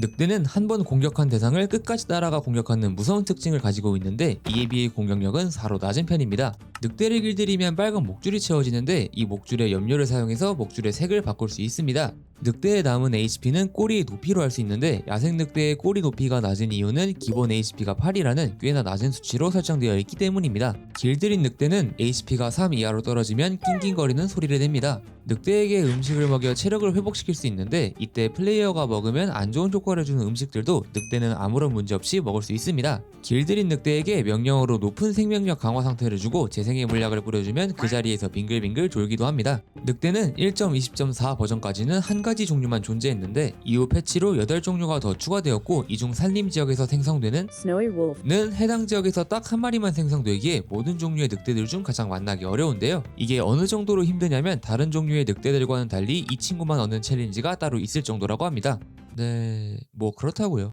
늑대는 한 번 공격한 대상을 끝까지 따라가 공격하는 무서운 특징을 가지고 있는데 이에 비해 공격력은 사로 낮은 편입니다. 늑대를 길들이면 빨간 목줄이 채워지는데 이 목줄에 염료를 사용해서 목줄의 색을 바꿀 수 있습니다. 늑대의 남은 HP는 꼬리의 높이로 알수 있는데 야생 늑대의 꼬리 높이가 낮은 이유는 기본 HP가 8이라는 꽤나 낮은 수치로 설정되어 있기 때문입니다. 길들인 늑대는 HP가 3 이하로 떨어지면 낑낑거리는 소리를 냅니다. 늑대에게 음식을 먹여 체력을 회복시킬 수 있는데 이때 플레이어가 먹으면 안 좋은 효과를 주는 음식들도 늑대는 아무런 문제 없이 먹을 수 있습니다. 길들인 늑대에게 명령어로 높은 생명력 강화 상태를 주고 재생 의 물약을 뿌려주면 그 자리에서 빙글빙글 졸기도 합니다. 늑대는 1.20.4 버전까지는 한 가지 종류만 존재했는데 이후 패치로 8종류가 더 추가되었고 이 중 산림 지역에서 생성되는 Snowy wolf. 는 해당 지역에서 딱 한 마리만 생성되기에 모든 종류의 늑대들 중 가장 만나기 어려운데요. 이게 어느 정도로 힘드냐면 다른 종류의 늑대들과는 달리 이 친구만 얻는 챌린지가 따로 있을 정도라고 합니다. 네, 뭐 그렇다고요.